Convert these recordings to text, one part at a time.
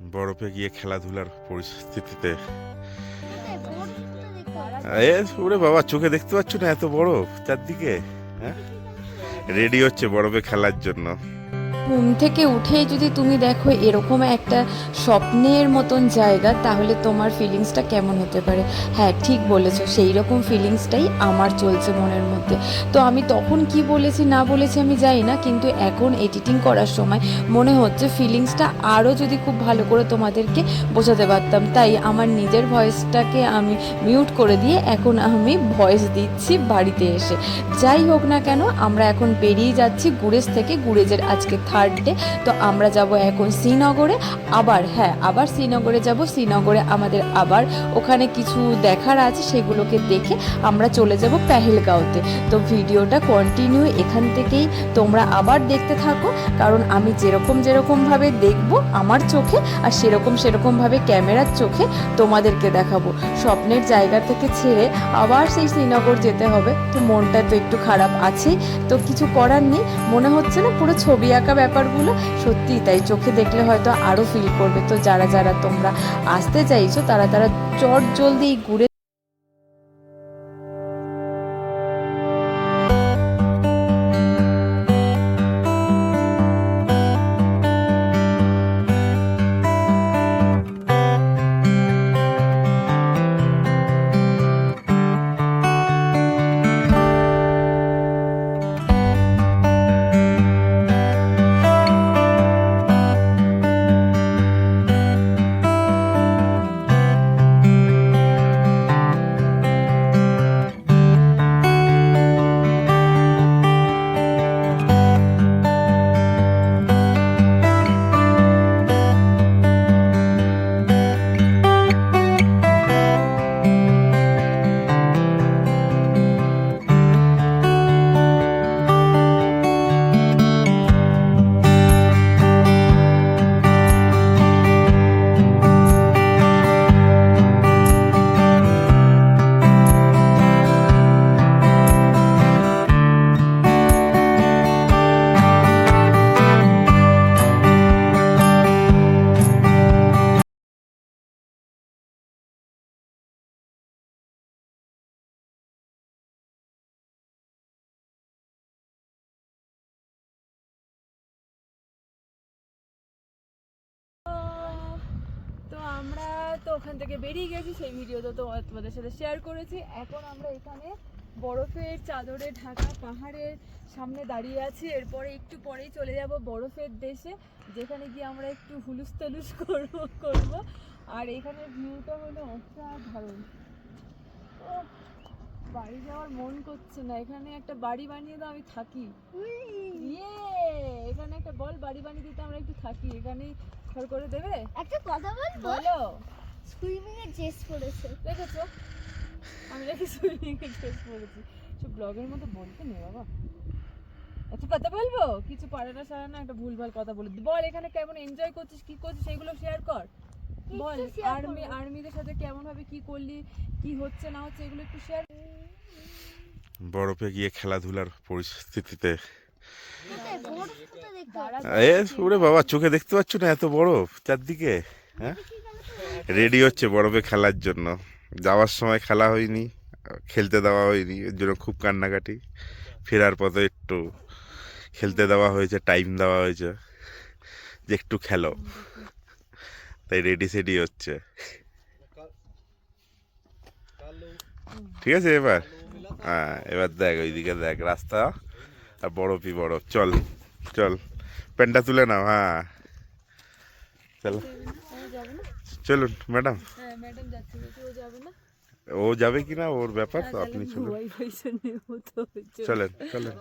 বরফে গিয়ে খেলাধুলার পরিস্থিতিতে। এ ওরে বাবা চোখে দেখতে পাচ্ছ না এত বরফ? চারদিকে হ্যাঁ? রেডি হচ্ছে বরফে খেলার জন্য। ঘুম থেকে উঠেই যদি তুমি দেখো এরকম একটা স্বপ্নের মতন জায়গা, তাহলে তোমার ফিলিংসটা কেমন হতে পারে? হ্যাঁ ঠিক বলেছ সেই রকম ফিলিংসটাই আমার চলছে মনের মধ্যে। তো আমি তখন কি বলেছি, না বলেছি আমি জানি না, কিন্তু এখন এডিটিং করার সময় মনে হচ্ছে ফিলিংসটা আরও যদি খুব ভালো করে তোমাদেরকে বোঝাতে পারতাম। তাই আমার নিজের ভয়েসটাকে আমি মিউট করে দিয়ে এখন আমি ভয়েস দিচ্ছি বাড়িতে এসে। যাই হোক না কেন, আমরা এখন বেরিয়ে যাচ্ছি গুরেজ থেকে গুরেজের আজকে থার্ড ডে তো আমরা যাব এখন শ্রীনগরে। আবার হ্যাঁ আবার শ্রীনগরে যাব। শ্রীনগরে আমাদের আবার ওখানে কিছু দেখার আছে, সেগুলোকে দেখে আমরা চলে যাব পেহেলগাঁওতে। তো ভিডিওটা কন্টিনিউ এখান থেকেই তোমরা আবার দেখতে থাকো, কারণ আমি যেরকম যেরকমভাবে দেখব আমার চোখে, আর সেরকম সেরকমভাবে ক্যামেরার চোখে তোমাদেরকে দেখাবো। স্বপ্নের জায়গা থেকে ছেড়ে আবার সেই শ্রীনগর যেতে হবে। তো মনটা তো একটু খারাপ আছেই, তো কিছু করার নেই। মনে হচ্ছে না পুরো ছবি আঁকা ব্যাপারগুলো, সত্যিই তাই চোখে দেখলে হয়তো আরও ফিল করবে। তো যারা যারা তোমরা আসতে চাইছো, তারা তারা চট জলদি ঘুরে ওখান থেকে বেরিয়ে গেছি সেই ভিডিও তো তোমাদের সাথে শেয়ার করেছি। এখন আমরা এখানে বরফের চাদরে ঢাকা পাহাড়ের সামনে দাঁড়িয়ে আছি। এরপরে একটু পরেই চলে যাব বরফের দেশে যেখানে গিয়ে আমরা একটু হুলুস তুলুস করব করব। আর এখানের ভিউটা হলো অসাধারণ। ও বাড়ি যাওয়ার মন করছে না। এখানে একটা বাড়ি বানিয়ে দাও আমি থাকি। ইয়ে এখানে একটা বল বাড়ি বানিয়ে দিতে আমরা একটু থাকি। এখানেই ঘর করে দেবে? একটা কথা বলব? বলো। সুইমিং এর ড্রেস পরেছে। দেখেছ? আমি নাকি সুইমিং এর ড্রেস পরেছি। সব ব্লগের মতো বলতে নেই বাবা। এত কথা বলব? কিছু পারে না সারা না একটা ভুলভাল কথা বলে বল এখানে কেমন এনজয় করছিস কি করছিস সেগুলো শেয়ার কর। বল আর্মি আর্মিদের সাথে কেমন ভাবে কি করলি কি হচ্ছে না হচ্ছে এগুলো একটু শেয়ার বরফে গিয়ে খেলাধুলার পরিস্থিতিতে। এ ওরে বাবা চোখে দেখতে পাচ্ছ না এত বরফ? চারদিকে হ্যাঁ? রেডি হচ্ছে বরফে খেলার জন্য। যাওয়ার সময় খেলা হয়নি, খেলতে দেওয়া হয়নি, এর জন্য খুব কান্নাকাটি। ফেরার পথে একটু খেলতে দেওয়া হয়েছে টাইম দেওয়া হয়েছে, যে একটু খেলো। তাই রেডি সেডি হচ্ছে। ঠিক আছে, এবার? হ্যাঁ এবার দেখ, ওইদিকে দেখ, রাস্তা আর বরফই বরফ। চল চল। প্যান্টটা তুলে নাও হ্যাঁ। চলো। চলুন ম্যাডাম। হ্যাঁ ও যাবে কি না ওর ব্যাপার হ্যাঁ, তো আপনি চলুন। চলেন। চলেন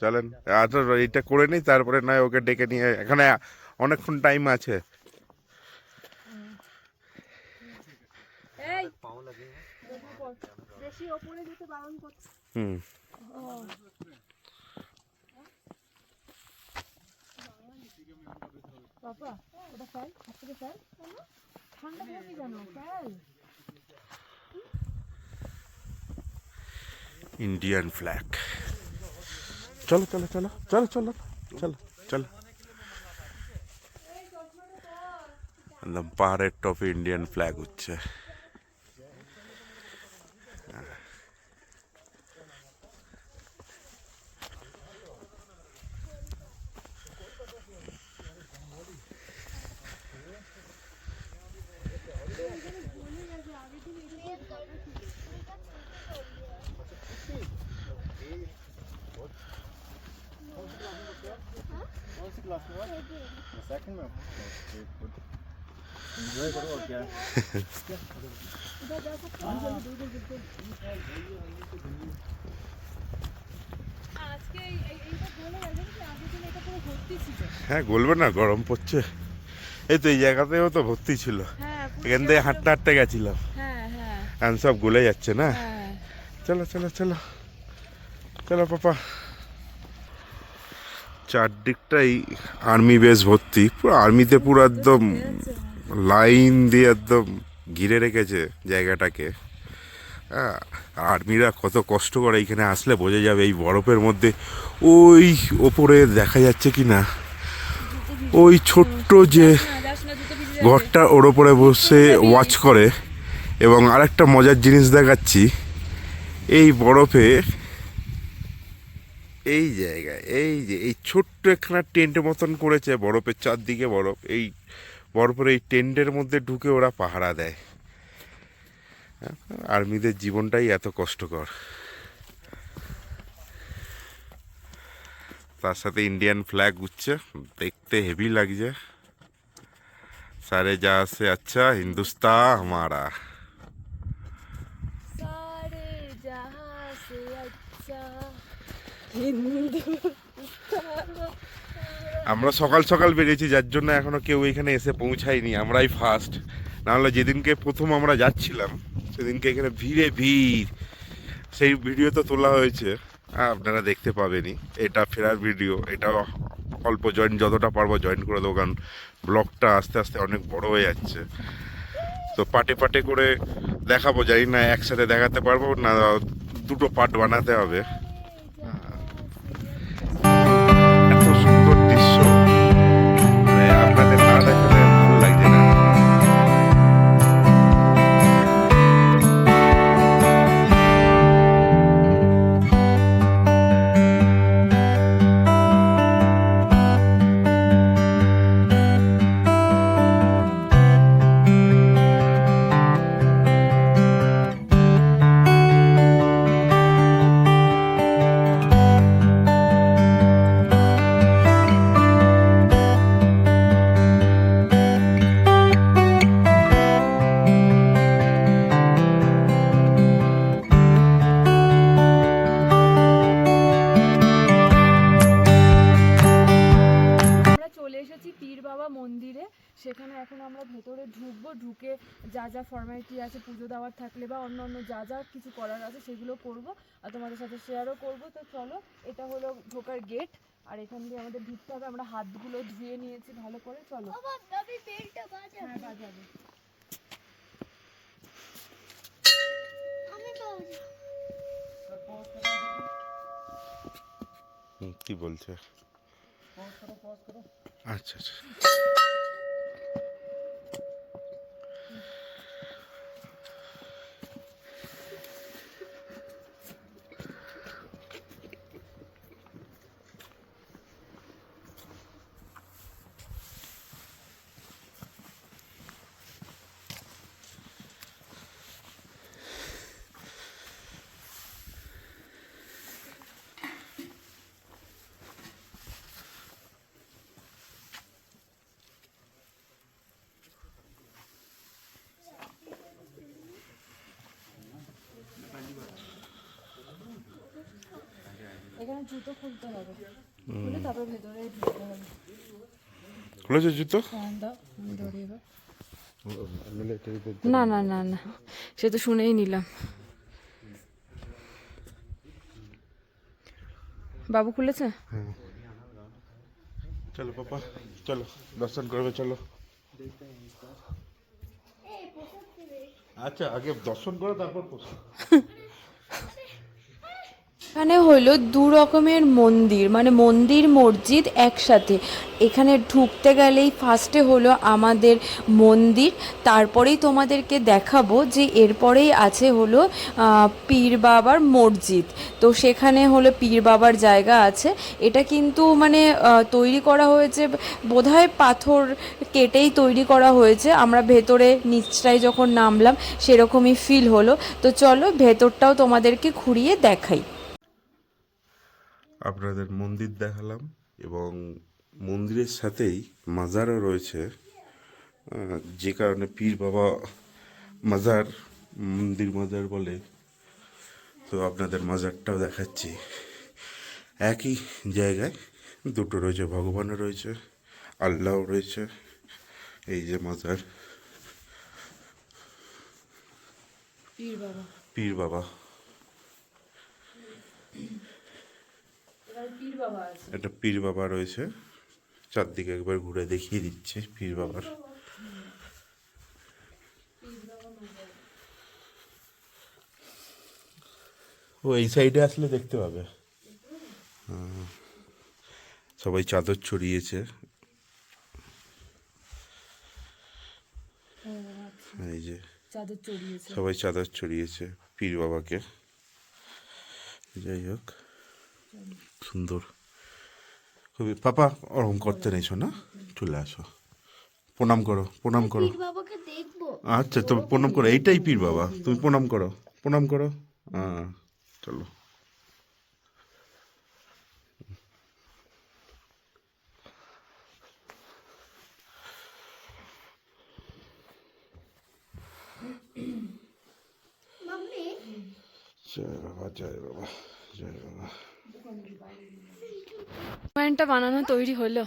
চলেন আচ্ছা এইটা করে নিই তারপরে নয় ওকে ডেকে নিয়ে এখানে অনেকক্ষণ টাইম আছে। হুম। পাপা ওটা ফেল হাত থেকে ফেল? ইন্ডিয়ান ফ্ল্যাগ চলো চলো চলো চলো চলো চলো চলো। একদম পাহাড়ের টপে ইন্ডিয়ান ফ্ল্যাগ উঠছে হ্যাঁ গলবে না গরম পড়ছে। এই তো এই জায়গাতেও তো ভর্তি ছিল। হ্যাঁ এখান থেকে হাঁটতে হাঁটতে গেছিলাম। হ্যাঁ হ্যাঁ। এখন সব গলে যাচ্ছে না? হ্যাঁ। চলো চলো চলো। চলো পাপা। চারদিকটাই আর্মি বেস ভর্তি। পুরো আর্মিতে পুরো একদম লাইন দিয়ে একদম ঘিরে রেখেছে জায়গাটাকে। হ্যাঁ আর্মিরা কত কষ্ট করে এইখানে আসলে বোঝা যাবে এই বরফের মধ্যে। ওই ওপরে দেখা যাচ্ছে কি না? ওই ছোট্ট যে ঘরটা ওর ওপরে বসে ওয়াচ করে। এবং আরেকটা মজার জিনিস দেখাচ্ছি। এই বরফে এই জায়গায় এই যে, এই ছোট্ট একখানা টেন্টের মতন করেছে বরফের চারদিকে বরফ। এই বরফের এই টেন্টের মধ্যে ঢুকে ওরা পাহারা দেয়। হ্যাঁ, আর্মিদের জীবনটাই এত কষ্টকর। তার সাথে ইন্ডিয়ান ফ্ল্যাগ উঠছে, দেখতে হেভি লাগছে। সারে যা সে আচ্ছা হিন্দুস্তান আমারা আমরা সকাল সকাল বেরিয়েছি যার জন্য এখনও কেউ এখানে এসে পৌঁছায়নি আমরাই ফার্স্ট নাহলে যেদিনকে প্রথম আমরা যাচ্ছিলাম সেদিনকে এখানে ভিড়ে ভিড়। সেই ভিডিও তো তোলা হয়েছে হ্যাঁ, আপনারা দেখতে পাবেনই। এটা ফেরার ভিডিও এটা অল্প জয়েন যতটা পারব জয়েন করে দেবো কারণ ব্লগটা আস্তে আস্তে অনেক বড় হয়ে যাচ্ছে। তো পাটে পাটে করে দেখাবো জানি না একসাথে দেখাতে পারব না দুটো পার্ট বানাতে হবে। এখন আমরা ভেতরে ঢুকবো ঢুকে যা যা ফর্মালিটি আছে পুজো দেওয়ার থাকলে বা অন্য অন্য যা যা কিছু করার আছে সেগুলো করব আর তোমাদের সাথে শেয়ারও করব। তো চলো এটা হলো ঢোকার গেট আর এখান দিয়ে আমাদের ঢুকতে হবে। আমরা হাতগুলো ধুয়ে নিয়েছি ভালো করে চলো। হ্যাঁ বাজাবে। কি বলছে? আচ্ছা আচ্ছা। এখানে জুতো খুলতে হবে। খুলে তারপর ভেতরে ঢুকতে হবে খুলেছে জুতো? দাও না না না না সে তো শুনেই নিলাম। বাবু খুলেছে? চলো পাপা চলো দর্শন করবে চলো। আচ্ছা আগে দর্শন করো তারপর পোষো এখানে হলো দু রকমের মন্দির মানে মন্দির, মসজিদ একসাথে। এখানে ঢুকতে গেলেই ফার্স্টে হলো আমাদের মন্দির, তারপরেই তোমাদেরকে দেখাবো যে এরপরেই আছে হলো পীর বাবার মসজিদ। তো সেখানে হলো পীর বাবার জায়গা আছে। এটা কিন্তু মানে তৈরি করা হয়েছে, বোধহয় পাথর কেটেই তৈরি করা হয়েছে। আমরা ভেতরে নিচটায় যখন নামলাম, সেরকমই ফিল হলো। তো চলো ভেতরটাও তোমাদেরকে ঘুরিয়ে দেখাই। আপনাদের মন্দির দেখালাম এবং মন্দিরের সাথেই মাজারও রয়েছে। যে কারণে পীর বাবা মাজার মন্দির মাজার বলে। তো আপনাদের মাজারটাও দেখাচ্ছি। একই জায়গায় দুটো রয়েছে ভগবানও রয়েছে আল্লাহও রয়েছে। এই যে মাজার। পীর বাবা। পীর বাবা। একটা পীর বাবা রয়েছে। চারদিকে একবার ঘুরে দেখিয়ে দিচ্ছে পীর বাবার। ও এই সাইডে আসলে দেখতে পাবে। সবাই চাদর ছড়িয়েছে। এই যে সবাই চাদর ছড়িয়েছে পীর বাবাকে। যাই হোক। সুন্দর। খুবই পাপা ওরকম করতে নেই না? চলে আসো। প্রণাম করো প্রণাম করো। আচ্ছা তবে প্রণাম করো। এইটাই পীর বাবা। তুমি প্রণাম করো প্রণাম করো। হ্যাঁ চলো। জয় বাবা জয় বাবা জয় বাবা। স্নোম্যানটা বানানো তৈরি হলো।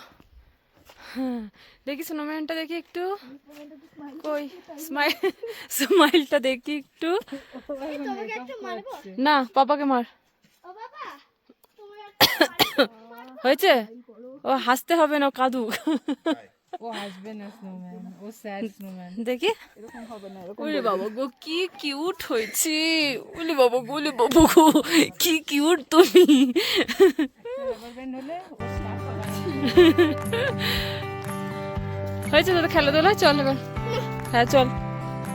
হ্যাঁ দেখি স্নোম্যানটা দেখি একটু। কই? স্মাইল স্মাইলটা দেখি একটু। না পাপাকে মার। হয়েছে? ও হাসতে হবে না ও কাঁদুক। ও আসবে না স্নোম্যান ও স্যাড স্নোম্যান দেখি ওরে বাবা গো কি কিউট হয়েছে ওলে বাবা গো ওলে বাবা গো কি কিউট তুমি হয়েছে দাদা খেলাধুলা চল এবার হ্যাঁ চল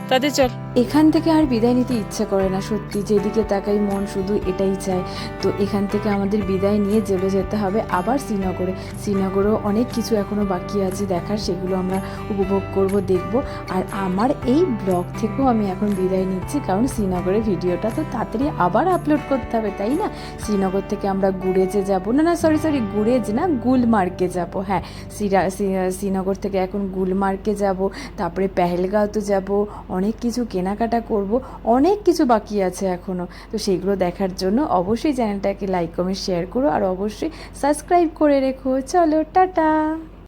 তাদের চল এখান থেকে আর বিদায় নিতে ইচ্ছে করে না, সত্যি। যেদিকে তাকাই মন শুধু এটাই চায়। তো এখান থেকে আমাদের বিদায় নিয়ে চলে যেতে হবে আবার শ্রীনগরে। শ্রীনগরেও অনেক কিছু এখনও বাকি আছে দেখার, সেগুলো আমরা উপভোগ করব, দেখব। আর আমার এই ব্লগ থেকেও আমি এখন বিদায় নিচ্ছি, কারণ শ্রীনগরের ভিডিওটা তো তাড়াতাড়ি আবার আপলোড করতে হবে, তাই না? শ্রীনগর থেকে আমরা গুড়েজে যাব। না না সরি সরি গুড়েজ না, গুলমার্গে যাব হ্যাঁ। শ্রী- শ্রীনগর থেকে এখন গুলমার্গে যাব, তারপরে পেহেলগাঁও তো যাব, অনেক কিছু কেনাকাটা করব, অনেক কিছু বাকি আছে এখনও তো সেগুলো দেখার জন্য অবশ্যই চ্যানেলটাকে লাইক কমেন্ট শেয়ার করো। আর অবশ্যই সাবস্ক্রাইব করে রেখো। চলো, টাটা!